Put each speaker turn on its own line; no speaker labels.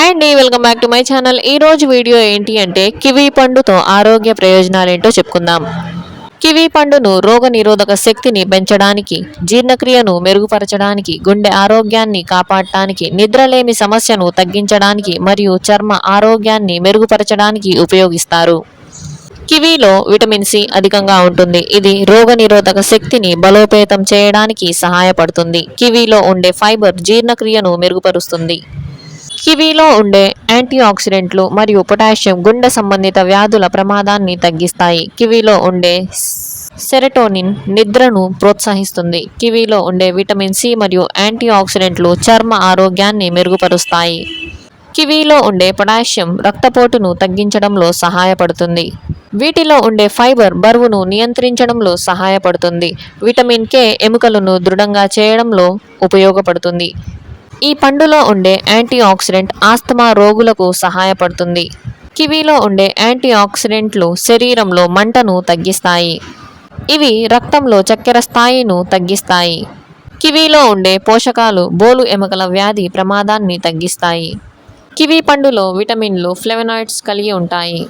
Hi అండి welcome back to my channel. ఈ రోజు వీడియో ఏంటి అంటే కివీ పండుతో ఆరోగ్య ప్రయోజనాలు ఏంటో చెప్పుకుందాం. కివీ పండును రోగ నిరోధక శక్తిని పెంచడానికి జీర్ణక్రియను మెరుగుపరచడానికి గుండె ఆరోగ్యాన్ని కాపాడటానికి నిద్రలేమి సమస్యను తగ్గించడానికి మరియు చర్మ ఆరోగ్యాన్ని మెరుగుపరచడానికి ఉపయోగిస్తారు. కివీలో విటమిన్ సి అధికంగా ఉంటుంది. ఇది రోగనిరోధక శక్తిని బలోపేతం చేయడానికి సహాయపడుతుంది. కివీలో ఉండే ఫైబర్ జీర్ణక్రియను మెరుగుపరుస్తుంది. కివీలో ఉండే యాంటీ ఆక్సిడెంట్లు మరియు పొటాషియం గుండె సంబంధిత వ్యాధుల ప్రమాదాన్ని తగ్గిస్తాయి. కివీలో ఉండే సెరటోనిన్ నిద్రను ప్రోత్సహిస్తుంది. కివీలో ఉండే విటమిన్ సి మరియు యాంటీ ఆక్సిడెంట్లు చర్మ ఆరోగ్యాన్ని మెరుగుపరుస్తాయి. కివీలో ఉండే పొటాషియం రక్తపోటును తగ్గించడంలో సహాయపడుతుంది. వీటిలో ఉండే ఫైబర్ బరువును నియంత్రించడంలో సహాయపడుతుంది. విటమిన్ కే ఎముకలను దృఢంగా చేయడంలో ఉపయోగపడుతుంది. ఈ పండులో ఉండే యాంటీ ఆక్సిడెంట్ ఆస్తమా రోగులకు సహాయపడుతుంది. కివీలో ఉండే యాంటీ ఆక్సిడెంట్లు శరీరంలో మంటను తగ్గిస్తాయి. ఇవి రక్తంలో చక్కెర స్థాయిను తగ్గిస్తాయి. కివీలో ఉండే పోషకాలు బోలు ఎముకల వ్యాధి ప్రమాదాన్ని తగ్గిస్తాయి. కివీ పండులో విటమిన్లు ఫ్లెవనాయిడ్స్ కలిగి ఉంటాయి.